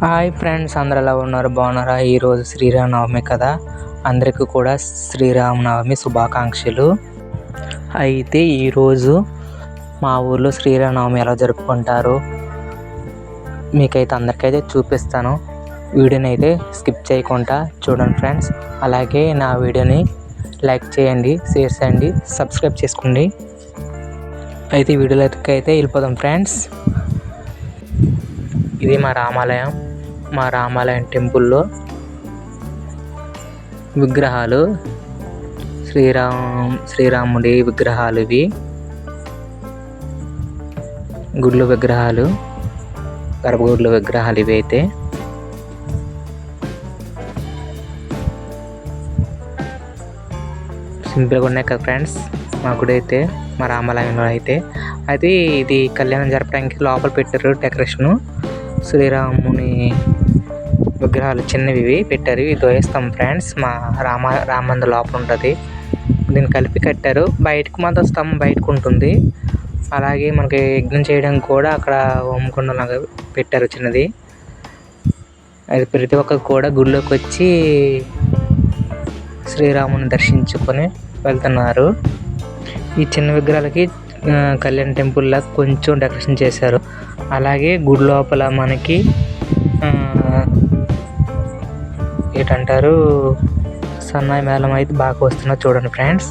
Hi friends అందరు ఎలా ఉన్నారు? బాగున్నారా? ఈరోజు శ్రీరామనవమి కదా. అందరికీ కూడా శ్రీరామనవమి శుభాకాంక్షలు. అయితే ఈరోజు మా ఊర్లో శ్రీరామనవమి ఎలా జరుపుకుంటారు మీకైతే అందరికైతే చూపిస్తాను. వీడియోని అయితే స్కిప్ చేయకుండా చూడండి ఫ్రెండ్స్. అలాగే నా వీడియోని లైక్ చేయండి షేర్ చేయండి సబ్స్క్రైబ్ చేసుకోండి. అయితే వీడియోలోకి అయితే వెళ్ళిపోదాం ఫ్రెండ్స్. ఇది మా రామాలయం. మా రామాలయం టెంపుల్లో విగ్రహాలు శ్రీరామ్ శ్రీరాముడి విగ్రహాలు ఇవి. గుడ్లు విగ్రహాలు గర్భగుడ్ల విగ్రహాలు ఇవి అయితే. సింపుల్గా ఉన్నాయి కదా ఫ్రెండ్స్ మా గుడి అయితే మా రామాలయంలో అయితే. అయితే ఇది కళ్యాణం జరపడానికి లోపల పెట్టారు డెకరేషను. శ్రీరాముని విగ్రహాలు చిన్నవి ఇవి పెట్టారు. ఇవి తోయిస్తాం ఫ్రెండ్స్. మా రామ రామంద లోపల ఉంటుంది. దీన్ని కలిపి కట్టారు. బయటకు మాత్రం స్తంభం బయటకు ఉంటుంది. అలాగే మనకి యజ్ఞం చేయడానికి కూడా అక్కడ హోమకుండం లాగా పెట్టారు చిన్నది. అది ప్రతి ఒక్కరు కూడా గుడిలోకి వచ్చి శ్రీరాముని దర్శించుకొని వెళ్తున్నారు. ఈ చిన్న విగ్రహాలకి కళ్యాణ్ టెంపుల్లా కొంచెం డెకరేషన్ చేశారు. అలాగే గుడి లోపల మనకి ఆ, ఏంటంటారు? సన్నాయి మేళం అయితే బాగా వస్తున్నా చూడండి ఫ్రెండ్స్.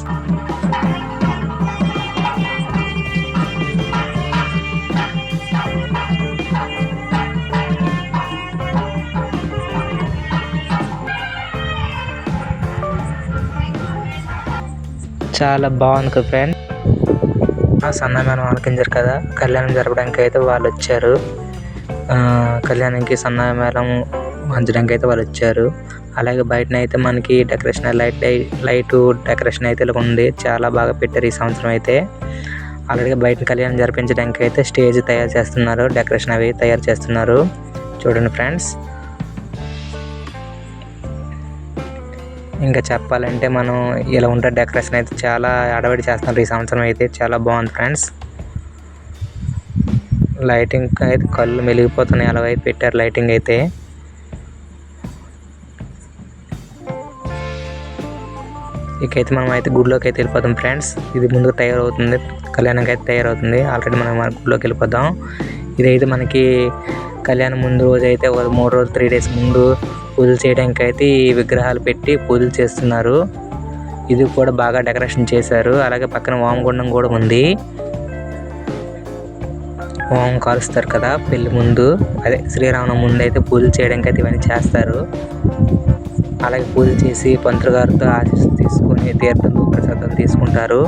చాలా బాగుంది ఫ్రెండ్స్ ఫ్రెండ్. ఆ సన్నమేళం ఆలకించారు కదా కళ్యాణం జరపడానికి అయితే వాళ్ళు వచ్చారు ఆ, కళ్యాణానికి సన్నమేళం వంచడానికి అయితే వాళ్ళు వచ్చారు అలాగే బయటన అయితే మనకి డెకరేషన్ లైట్ లైట్ డెకరేషన్ అయితే ఇలా ఉంది. చాలా బాగా పెట్టారు ఈ సంవత్సరం అయితే. ఆల్రెడీ బయట కళ్యాణం జరిపించడానికి అయితే స్టేజ్ తయారు చేస్తున్నారు డెకరేషన్ అవి తయారు చేస్తున్నారు. చూడండి ఫ్రెండ్స్. ఇంకా చెప్పాలంటే మనం ఇలా ఉంటే డెకరేషన్ అయితే చాలా అడవడి చేస్తున్నారు ఈ సంవత్సరం అయితే చాలా బాగుంది ఫ్రెండ్స్. లైటింగ్ అయితే కళ్ళు మెలిగిపోతున్నాయి. అలా అయితే పెట్టారు లైటింగ్ అయితే. ఇకైతే మనం అయితే గుడిలోకి అయితే వెళ్ళిపోతాం ఫ్రెండ్స్. ఇది ముందుకు తయారవుతుంది. కళ్యాణంకి అయితే తయారవుతుంది. ఆల్రెడీ మనం మన గుడిలోకి వెళ్ళిపోదాం. ఇదైతే మనకి కళ్యాణం ముందు రోజు అయితే ఒక మూడు రోజులు త్రీ డేస్ ముందు పూజలు చేయడానికి అయితే ఈ విగ్రహాలు పెట్టి పూజలు చేస్తున్నారు. ఇది కూడా బాగా డెకరేషన్ చేశారు. అలాగే పక్కన వామగుండం కూడా ఉంది. హోమం కాలుస్తారు కదా పెళ్ళి ముందు. అదే శ్రీరామనం ముందు అయితే పూజలు చేయడానికి అయితే ఇవన్నీ చేస్తారు. అలాగే పూజలు చేసి పంతులు గారితో ఆశీస్సు తీసుకొని తీర్థం ప్రసాదం తీసుకుంటారు.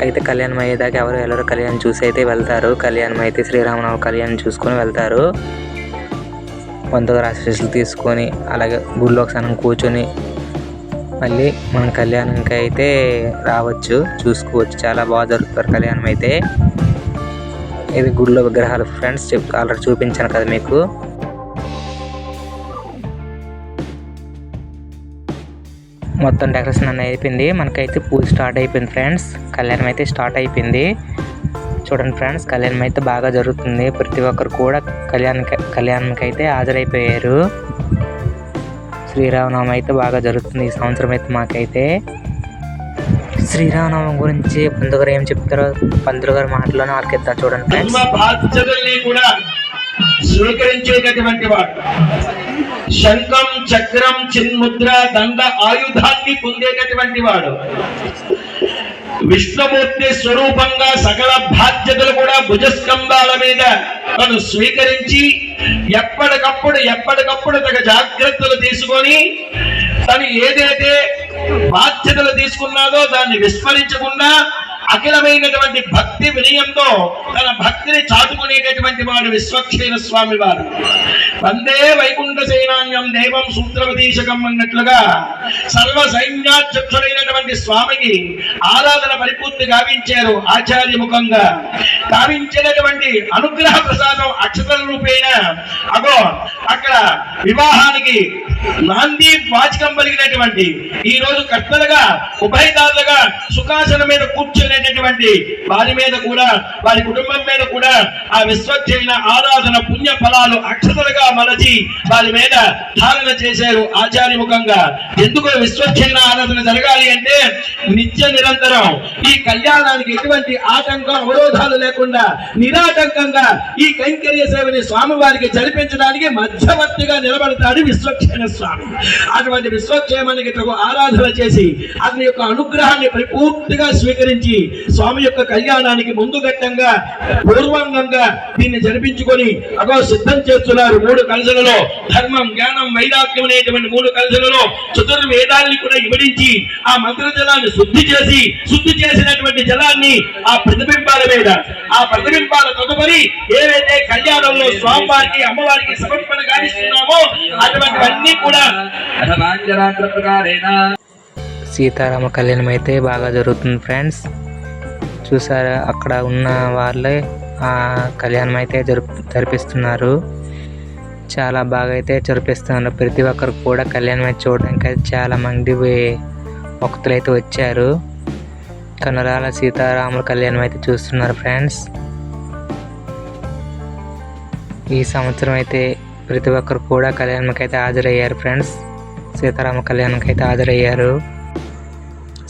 అయితే కళ్యాణం అయ్యేదాకా ఎవరు వెళ్ళరు. కళ్యాణం చూసి అయితే వెళ్తారు. కళ్యాణం అయితే శ్రీరామనవ కళ్యాణం చూసుకొని వెళ్తారు. పంతులు గారి ఆశీస్సులు తీసుకొని అలాగే గుళ్ళో ఒకసారి కూర్చొని మళ్ళీ మనం కళ్యాణంకి అయితే రావచ్చు. చూసుకోవచ్చు. చాలా బాగా జరుగుతారు కళ్యాణం అయితే. ఇది గుడిలో విగ్రహాలు. ఫ్రెండ్స్ చెప్ ఆల్రెడీ చూపించాను కదా మీకు. మొత్తం డెకరేషన్ అన్నీ అయిపోయింది. మనకైతే పూజ స్టార్ట్ అయిపోయింది ఫ్రెండ్స్. కళ్యాణం అయితే స్టార్ట్ అయిపోయింది. చూడండి ఫ్రెండ్స్ కళ్యాణం అయితే బాగా జరుగుతుంది. ప్రతి ఒక్కరు కూడా కళ్యాణ కళ్యాణంకి అయితే హాజరైపోయారు. శ్రీరామనవమి అయితే బాగా జరుగుతుంది ఈ సంవత్సరం అయితే మాకైతే. శ్రీరామనవమి గురించి పంతులు గారు ఏం చెప్తారో పంతులు గారి మాటలోనే ఆలకిద్దాం చూడండి ఫ్రెండ్స్. కూడా స్వీకరించేటటువంటి వాడు. శంఖం చక్రం చిన్ముద్ర దండ ఆయుధాన్ని పొందేటటువంటి వాడు. విష్ణుమూర్తి స్వరూపంగా సకల బాధ్యతలు కూడా భుజస్కంధాల మీద తను స్వీకరించి ఎప్పటికప్పుడు ఎప్పటికప్పుడు తగ జాగ్రత్తలు తీసుకొని తను ఏదైతే బాధ్యతలు తీసుకున్నాదో దాన్ని విస్మరించకుండా అఖిలమైనటువంటి భక్తి వినయంతో తన భక్తిని చాటుకునేటటువంటి వాడు విశ్వక్షేణ స్వామి వారు. వందే వైకుంఠ సేనాన్యం దేవం సూత్రవదీశకం అన్నట్లుగా సర్వ సైన్యాధ్యక్షుడైనటువంటి స్వామికి ఆరాధన పరిపూర్తి గావించారు ఆచార్య ముఖంగా. గావించినటువంటి అనుగ్రహ ప్రసాదం అక్షతల రూపేణ అగో అక్కడ వివాహానికి నాంది వాచకం పలిగినటువంటి ఈ రోజు కర్తలుగా ఉభయదారులుగా సుఖాసనం మీద కూర్చునే కూర్చునేటటువంటి వారి మీద కూడా వారి కుటుంబం మీద కూడా ఆ విశ్వజైన ఆరాధన పుణ్య ఫలాలు అక్షతలుగా మలచి వారి మీద ధారణ చేశారు ఆచార్యముఖంగా ఎందుకు విశ్వజైన ఆరాధన జరగాలి అంటే నిత్య నిరంతరం ఈ కళ్యాణానికి ఎటువంటి ఆటంకం అవరోధాలు లేకుండా నిరాటంకంగా ఈ కైంకర్య సేవని స్వామివారికి జరిపించడానికి మధ్యవర్తిగా నిలబడతాడు విశ్వక్షేమ స్వామి. అటువంటి విశ్వక్షేమానికి తగు ఆరాధన చేసి అతని యొక్క అనుగ్రహాన్ని పరిపూర్తిగా స్వీకరించి స్వామి యొక్క కళ్యాణానికి ముందు ఘట్టంగా పూర్వంగంగా దీన్ని జరిపించుకొని అగో సిద్ధం చేస్తున్నారు మూడు కలసలలో ధర్మం జ్ఞానం వైరాగ్యం అనేటువంటి మూడు కలసలలో చతుర్వేదాల్ని కూడా ఇమిడించి ఆ మంత్ర జలాన్ని శుద్ధి చేసి శుద్ధి చేసినటువంటి జలాన్ని ఆ ప్రతిబింబాల మీద ఆ ప్రతిబింబాల తదుపరి ఏవైతే కళ్యాణంలో స్వామివారికి అమ్మవారికి సమర్పణ గావిస్తున్నామో అటువంటివన్నీ కూడా సీతారామ కళ్యాణం అయితే బాగా జరుగుతుంది ఫ్రెండ్స్. చూసారా అక్కడ ఉన్న వాళ్ళే ఆ కళ్యాణం అయితే జరుపు జరిపిస్తున్నారు. చాలా బాగా అయితే జరిపిస్తున్నారు. ప్రతి ఒక్కరు కూడా కళ్యాణం అయితే చూడడానికి అయితే చాలా మంది భక్తులు అయితే వచ్చారు. కనురాల సీతారాముల కళ్యాణం అయితే చూస్తున్నారు ఫ్రెండ్స్. ఈ సంవత్సరం అయితే ప్రతి ఒక్కరు కూడా కళ్యాణంకి అయితే హాజరయ్యారు ఫ్రెండ్స్. సీతారామ కళ్యాణంకి అయితే హాజరయ్యారు.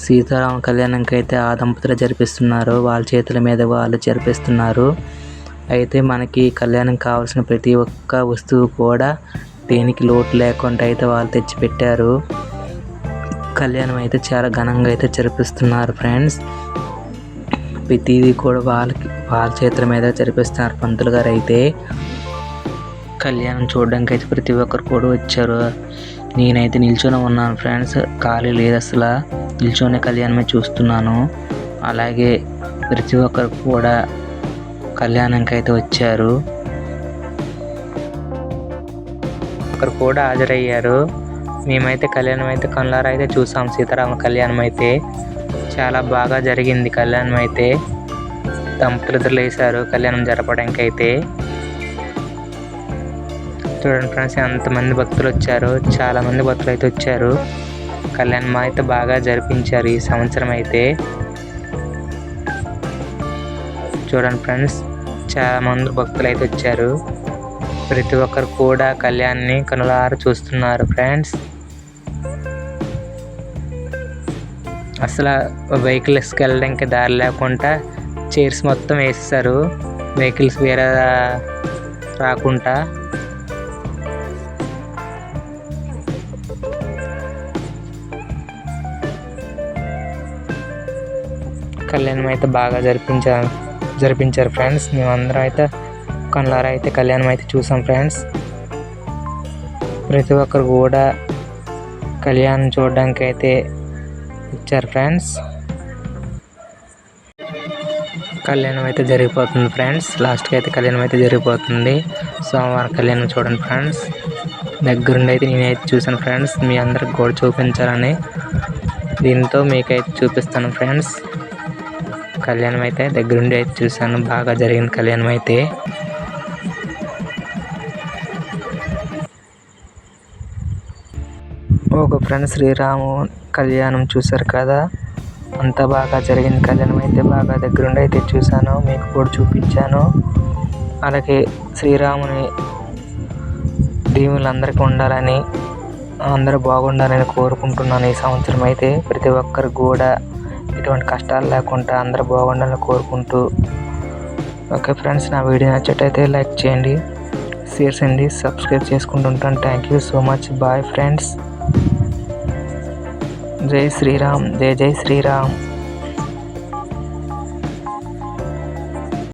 సీతారామ కళ్యాణంకి అయితే ఆ దంపతులు జరిపిస్తున్నారు. వాళ్ళ చేతుల మీద వాళ్ళు జరిపిస్తున్నారు. అయితే మనకి కళ్యాణం కావాల్సిన ప్రతి ఒక్క వస్తువు కూడా దేనికి లోటు లేకుండా అయితే వాళ్ళు తెచ్చిపెట్టారు. కళ్యాణం అయితే చాలా ఘనంగా అయితే జరిపిస్తున్నారు ఫ్రెండ్స్. ప్రతిదీ కూడా వాళ్ళకి వాళ్ళ చేతుల మీద జరిపిస్తున్నారు పంతులు గారు అయితే. కళ్యాణం చూడడానికి అయితే ప్రతి ఒక్కరు కూడా వచ్చారు. నేనైతే నిల్చొని ఉన్నాను ఫ్రెండ్స్. ఖాళీ లేదు అసలు. నిల్చొని కళ్యాణమే చూస్తున్నాను. అలాగే ప్రతి ఒక్కరు కూడా కళ్యాణంకి అయితే వచ్చారు. ఒకరు కూడా హాజరయ్యారు. మేమైతే కళ్యాణం అయితే కళ్ళారా అయితే చూసాం. సీతారామ కళ్యాణం అయితే చాలా బాగా జరిగింది కళ్యాణం అయితే దంపతులు వేశారు కళ్యాణం జరపడానికి అయితే చూడండి ఫ్రెండ్స్ ఎంతమంది భక్తులు వచ్చారు. చాలామంది భక్తులు అయితే వచ్చారు. కళ్యాణం అయితే బాగా జరిపించారు ఈ సంవత్సరం అయితే. చూడండి ఫ్రెండ్స్ చాలా మంది భక్తులు అయితే వచ్చారు. ప్రతి ఒక్కరు కూడా కళ్యాణ్ని కనులారు చూస్తున్నారు ఫ్రెండ్స్. అసలు వెహికల్స్కి వెళ్ళడానికి దారి లేకుండా చైర్స్ మొత్తం వేసేసారు వెహికల్స్ వేరే రాకుండా. కళ్యాణం అయితే బాగా జరిపించారు జరిపించారు ఫ్రెండ్స్. మేమందరం అయితే కళ్ళారా అయితే కళ్యాణం అయితే చూసాం ఫ్రెండ్స్. ప్రతి ఒక్కరు కూడా కళ్యాణం చూడడానికి అయితే ఇచ్చారు ఫ్రెండ్స్. కళ్యాణం అయితే జరిగిపోతుంది ఫ్రెండ్స్. లాస్ట్కి అయితే కళ్యాణం అయితే జరిగిపోతుంది. సోమవారం కళ్యాణం చూడండి ఫ్రెండ్స్. దగ్గరుండి అయితే నేనైతే చూసాను ఫ్రెండ్స్. మీ అందరికి కూడా చూపించాలని దీంతో మీకైతే చూపిస్తాను ఫ్రెండ్స్. కళ్యాణం అయితే దగ్గరుండి అయితే చూశాను. బాగా జరిగింది కళ్యాణం అయితే ఒక ఫ్రెండ్ శ్రీరాము కళ్యాణం చూశారు కదా? అంత బాగా జరిగింది కళ్యాణం అయితే బాగా దగ్గరుండి అయితే చూశాను. మీకు కూడా చూపించాను. అలాగే శ్రీరాముని దీవులు అందరికీ ఉండాలని అందరూ బాగుండాలని కోరుకుంటున్నాను ఈ సంవత్సరం అయితే. ప్రతి ఒక్కరు కూడా ఎటువంటి కష్టాలు లేకుండా అందరూ బాగుండాలని కోరుకుంటూ. ఓకే ఫ్రెండ్స్ నా వీడియో నచ్చేటైతే లైక్ చేయండి షేర్ చేయండి subscribe చేసుకుంటుంటాను thank you so much bye friends జై శ్రీరామ్ జై జై శ్రీరామ్.